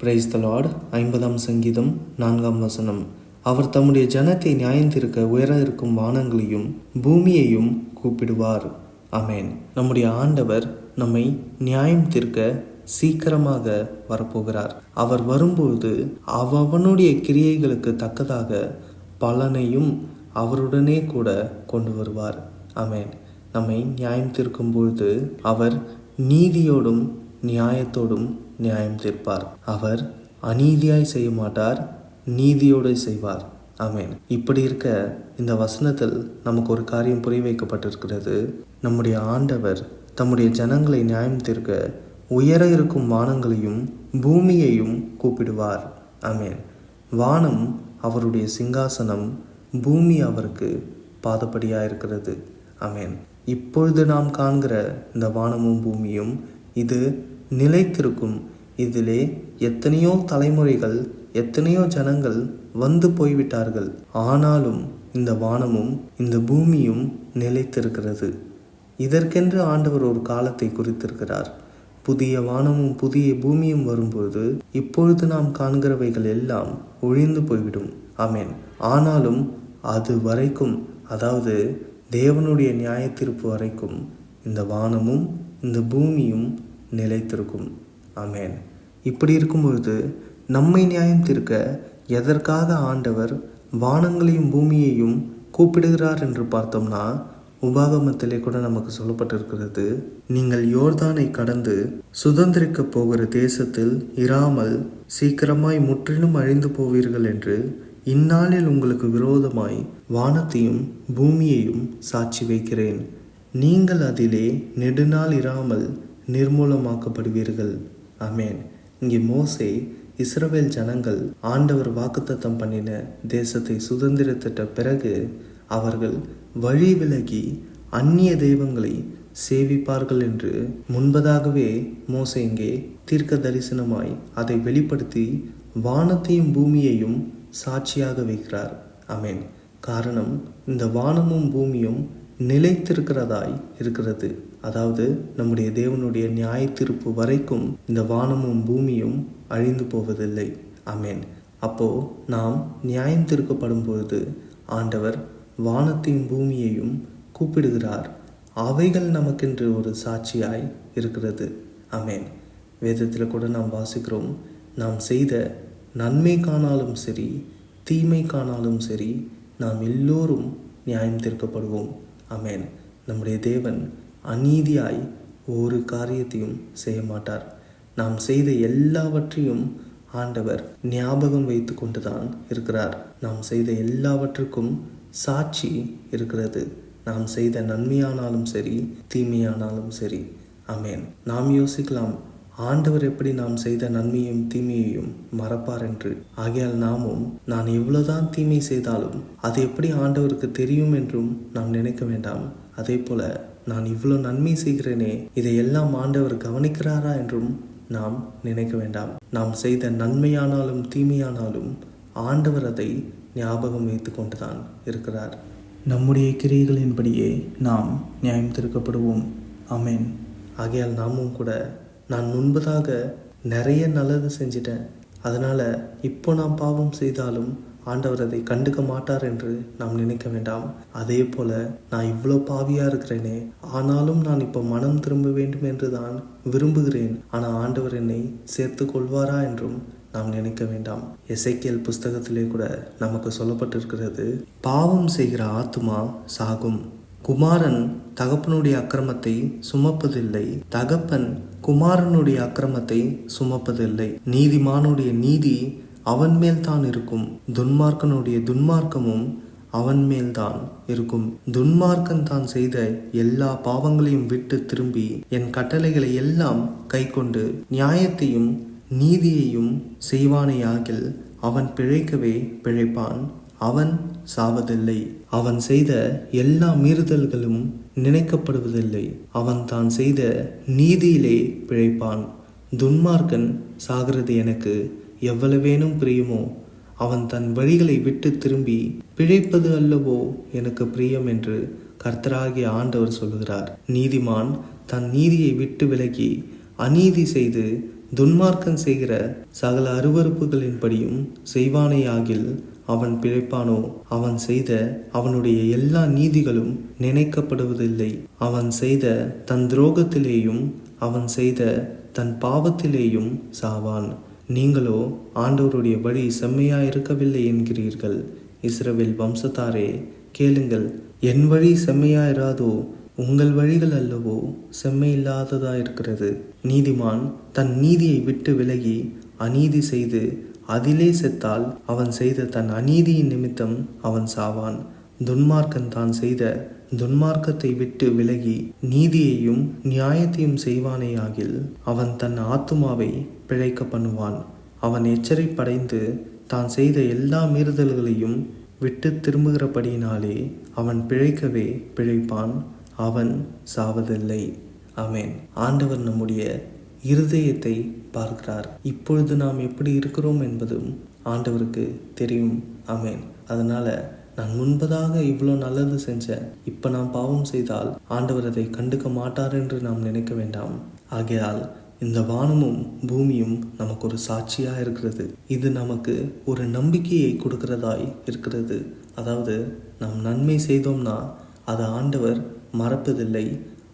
Praise the ஐம்பதாம் சங்கீதம் நான்காம் வசனம். அவர் தம்முடைய ஜனத்தை நியாயந்திருக்க உயர இருக்கும் வானங்களையும் பூமியையும் கூப்பிடுவார். அமேன் நம்முடைய ஆண்டவர் நம்மை நியாயம் தீர்க்க சீக்கிரமாக வரப்போகிறார். அவர் வரும்போது அவனுடைய கிரியைகளுக்கு தக்கதாக பலனையும் அவருடனே கூட கொண்டு வருவார். அமேன் நம்மை நியாயம் தீர்க்கும் பொழுது அவர் நீதியோடும் நியாயத்தோடும் நியாயம் தீர்ப்பார். அவர் அநீதியாய் செய்ய மாட்டார் நீதியோடு செய்வார். ஆமேன். இப்படி இருக்க இந்த வசனத்தில் நமக்கு ஒரு காரியம் புரிய வைக்கப்பட்டிருக்கிறது. நம்முடைய ஆண்டவர் தம்முடைய ஜனங்களை நியாயம் தீர்க்க உயர இருக்கும் வானங்களையும் பூமியையும் கூப்பிடுவார். ஆமேன். வானம் அவருடைய சிங்காசனம் பூமி அவருக்கு பாதப்படியாக இருக்கிறது ஆமென். இப்பொழுது நாம் காண்கிற இந்த வானமும் பூமியும் இது நிலைத்திருக்கும். இதிலே எத்தனையோ தலைமுறைகள் எத்தனையோ ஜனங்கள் வந்து போய்விட்டார்கள். ஆனாலும் இந்த வானமும் இந்த பூமியும் நிலைத்திருக்கிறது. இதற்கென்று ஆண்டவர் ஒரு காலத்தை குறித்திருக்கிறார். புதிய வானமும் புதிய பூமியும் வரும்போது இப்பொழுது நாம் காண்கிறவைகள் எல்லாம் ஒழிந்து போய்விடும். ஆமேன். ஆனாலும் அது வரைக்கும் அதாவது தேவனுடைய நியாயத்தீர்ப்பு வரைக்கும் இந்த வானமும் இந்த பூமியும் நிலைத்திருக்கும். அமேன் இப்படி இருக்கும்பொழுது நம்மை நியாயம் தீர்க்க எதற்காக ஆண்டவர் வானங்களையும் பூமியையும் கூப்பிடுகிறார் என்று பார்த்தோம்னா உபாகமத்திலே கூட நமக்கு சொல்லப்பட்டிருக்கிறது நீங்கள் யோர்தானை கடந்து சுதந்திரிக்க போகிற தேசத்தில் இராமல் சீக்கிரமாய் முற்றிலும் அழிந்து போவீர்கள் என்று இந்நாளில் உங்களுக்கு விரோதமாய் வானத்தையும் பூமியையும் சாட்சி வைக்கிறேன். நீங்கள் அதிலே நெடுநாள் இராமல் நிர்மூலமாக்கப்படுவீர்கள். அமேன் இங்கே மோசே இஸ்ரவேல் ஜனங்கள் ஆண்டவர் வாக்குத்தத்தம் பண்ணின தேசத்தை சுதந்திரத்திட்ட பிறகு அவர்கள் வழி விலகி அந்நிய தெய்வங்களை சேவிப்பார்கள் என்று முன்பதாகவே மோசே இங்கே தீர்க்க தரிசனமாய் அதை வெளிப்படுத்தி வானத்தையும் பூமியையும் சாட்சியாக வைக்கிறார். அமேன் காரணம் இந்த வானமும் பூமியும் நிலைத்திருக்கிறதாய் இருக்கிறது. அதாவது நம்முடைய தேவனுடைய நியாய தீர்ப்பு வரைக்கும் இந்த வானமும் பூமியும் அழிந்து போவதில்லை. அமேன் அப்போ நாம் நியாயம் தீர்க்கப்படும் பொழுது ஆண்டவர் வானத்தையும் பூமியையும் கூப்பிடுகிறார். அவைகள் நமக்கென்று ஒரு சாட்சியாய் இருக்கிறது. அமேன் வேதத்தில் கூட நாம் வாசிக்கிறோம் நாம் செய்த நன்மை காணாலும் சரி தீமை காணாலும் சரி நாம் எல்லோரும் நியாயம் தீர்க்கப்படுவோம். அமேன் நம்முடைய தேவன் அநீதியாய் ஒரு காரியத்தையும் செய்ய மாட்டார் நாம் செய்த எல்லாவற்றையும் ஆண்டவர் ஞாபகம் வைத்து கொண்டுதான் இருக்கிறார். நாம் செய்த எல்லாவற்றுக்கும் சாட்சி இருக்கிறது. நாம் செய்த நன்மையானாலும் சரி தீமையானாலும் சரி. அமேன் நாம் யோசிக்கலாம் ஆண்டவர் எப்படி நாம் செய்த நன்மையும் தீமையையும் மறப்பார் என்று. ஆகையால் நாமும் நான் எவ்வளவுதான் தீமை செய்தாலும் அது எப்படி ஆண்டவருக்கு தெரியும் என்றும் நாம் நினைக்க வேண்டாம். அதே போல நான் இவ்வளோ நன்மை செய்கிறேனே இதையெல்லாம் ஆண்டவர் கவனிக்கிறாரா என்றும் நாம் நினைக்க வேண்டாம். நாம் செய்த நன்மையானாலும் தீமையானாலும் ஆண்டவர் அதை ஞாபகம் வைத்து கொண்டுதான் இருக்கிறார். நம்முடைய கிரியைகளின்படியே நாம் நியாயம் திருக்கப்படுவோம். அமேன் ஆகையால் நாமும் கூட நான் முன்பதாக நிறைய நல்லது செஞ்சிட்டேன். அதனால் இப்போ நான் பாவம் செய்தாலும் ஆண்டவர் அதை கண்டுக்க மாட்டார் என்று நாம் நினைக்க வேண்டாம். அதே போல நான் இவ்வளோ பாவியாக இருக்கிறேனே ஆனாலும் நான் இப்போ மனம் திரும்ப வேண்டும் என்று தான் விரும்புகிறேன். ஆனால் ஆண்டவர் என்னை சேர்த்து கொள்வாரா என்றும் நாம் நினைக்க வேண்டாம். எசைக்கியல் புஸ்தகத்திலே கூட நமக்கு சொல்லப்பட்டிருக்கிறது பாவம் செய்கிற ஆத்மா சாகும். குமாரன் தகப்பனுடைய அக்கிரமத்தை சுமப்பதில்லை. தகப்பன் குமாரனுடைய அக்கிரமத்தை சுமப்பதில்லை. நீதிமானுடைய நீதி அவன் மேல் தான் இருக்கும் துன்மார்க்கனுடைய துன்மார்க்கமும் அவன் மேல்தான் இருக்கும். துன்மார்க்கன் தான் செய்த எல்லா பாவங்களையும் விட்டு திரும்பி என் கட்டளைகளை எல்லாம் கைக்கொண்டு நியாயத்தையும் நீதியையும் செய்வானேயாகில் அவன் பிழைக்கவே பிழைப்பான். அவன் சாவதில்லை. அவன் செய்த எல்லா மீறுதல்களும் நினைக்கப்படுவதில்லை. அவன் தான் செய்த நீதியிலே பிழைப்பான். துன்மார்க்கன் சாகிறது எனக்கு எவ்வளவேனும் பிரியுமோ அவன் தன் வழிகளை விட்டு திரும்பி பிழைப்பது அல்லவோ எனக்கு பிரியம் என்று கர்த்தராகிய ஆண்டவர் சொல்லுகிறார். நீதிமான் தன் நீதியை விட்டு விலகி அநீதி செய்து துன்மார்க்கம் செய்கிற சகல அருவறுப்புகளின்படியும் செய்வானேயாகில் அவன் பிழைப்பானோ? அவன் செய்த அவனுடைய எல்லா நீதிகளும் நினைக்கப்படுவதில்லை. அவன் செய்த தன் துரோகத்திலேயும் அவன் செய்த தன் பாவத்திலேயும் சாவான். நீங்களோ ஆண்டவருடைய வழி செம்மையா இருக்கவில்லை என்கிறீர்கள். இஸ்ரவேல் வம்சத்தாரே கேளுங்கள். என் வழி செம்மையா இராதோ உங்கள் வழிகள் அல்லவோ செம்மையில்லாததா இருக்கிறது நீதிமான் தன் நீதியை விட்டு விலகி அநீதி செய்து அதிலே செத்தால் அவன் செய்த தன் அநீதியின் நிமித்தம் அவன் சாவான். துன்மார்க்கன் தான் செய்த துன்மார்க்கத்தை விட்டு விலகி நீதியையும் நியாயத்தையும் செய்வானேயாகில் அவன் தன் ஆத்துமாவை பிழைக்க பண்ணுவான். அவன் எச்சரிப்படைந்து தான் செய்த எல்லா மீறுதல்களையும் விட்டு திரும்புகிறபடியினாலே அவன் பிழைக்கவே பிழைப்பான். அவன் சாவதில்லை. அமேன் ஆண்டவர் நம்முடைய இருதயத்தை பார்க்கிறார். இப்பொழுது நாம் எப்படி இருக்கிறோம் என்பதும் ஆண்டவருக்கு தெரியும். அமேன் அதனால் நான் முன்பதாக இவ்வளோ நல்லது செஞ்சேன். இப்போ நான் பாவம் செய்தால் ஆண்டவர் அதை கண்டுக்க மாட்டார் என்று நாம் நினைக்க வேண்டாம். ஆகையால் இந்த வானமும் பூமியும் நமக்கு ஒரு சாட்சியாக இருக்கிறது. இது நமக்கு ஒரு நம்பிக்கையை கொடுக்கிறதாய் இருக்கிறது. அதாவது நாம் நன்மை செய்தோம்னா அதை ஆண்டவர் மறப்பதில்லை.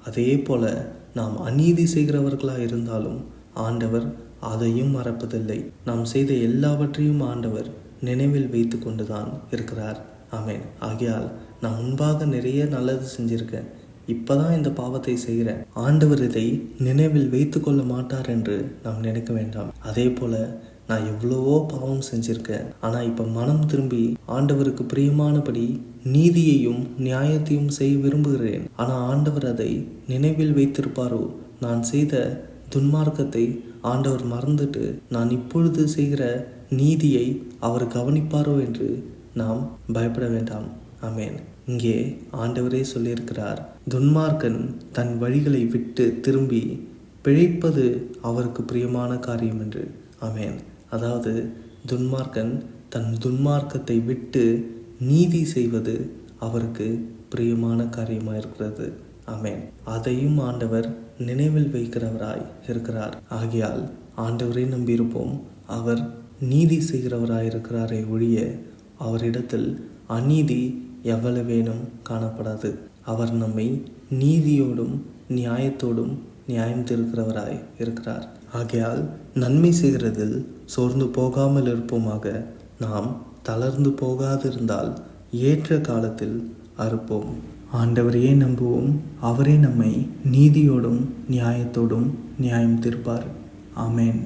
அதே போல நாம் அநீதி செய்கிறவர்களாக இருந்தாலும் ஆண்டவர் அதையும் மறப்பதில்லை. நாம் செய்த எல்லாவற்றையும் ஆண்டவர் நினைவில் வைத்து கொண்டுதான் இருக்கிறார். ஆமேன். ஆகையால் நான் முன்பாக நிறைய நல்லது செஞ்சிருக்கேன். இப்பதான் இந்த பாவத்தை செய்கிறேன். ஆண்டவர் இதை நினைவில் வைத்து கொள்ள மாட்டார் என்று நாம் நினைக்க வேண்டாம். அதே போல நான் எவ்வளவோ பாவம் செஞ்சிருக்கேன். ஆனா இப்ப மனம் திரும்பி ஆண்டவருக்கு பிரியமானபடி நீதியையும் நியாயத்தையும் செய்ய விரும்புகிறேன். ஆனா ஆண்டவர் அதை நினைவில் வைத்திருப்பாரோ? நான் செய்த துன்மார்க்கத்தை ஆண்டவர் மறந்துட்டு நான் இப்பொழுது செய்கிற நீதியை அவர் கவனிப்பாரோ என்று நாம் பயப்பட வேண்டாம். அமேன் இங்கே ஆண்டவரே சொல்லியிருக்கிறார் துன்மார்க்கன் தன் வழிகளை விட்டு திரும்பி பிழைப்பது அவருக்கு பிரியமான காரியம் என்று. அமேன் அதாவது துன்மார்க்கன் தன் துன்மார்க்கத்தை விட்டு நீதி செய்வது அவருக்கு பிரியமான காரியமாக இருக்கிறது அமேன் அதையும் ஆண்டவர் நினைவில் வைக்கிறவராய் இருக்கிறார். ஆகையால் ஆண்டவரை நம்பியிருப்போம். அவர் நீதி செய்கிறவராய் இருக்கிறாரே ஒழிய அவரிடத்தில் அநீதி எவ்வளவேனும் காணப்படாது. அவர் நம்மை நீதியோடும் நியாயத்தோடும் நியாயம் திருக்கிறவராய் இருக்கிறார். ஆகையால் நன்மை செய்கிறதில் சோர்ந்து போகாமல் இருப்போமாக நாம் தளர்ந்து போகாதிருந்தால் ஏற்ற காலத்தில் அறுப்போம். ஆண்டவரையே நம்புவோம். அவரே நம்மை நீதியோடும் நியாயத்தோடும் நியாயம் தீர்ப்பார் ஆமேன்.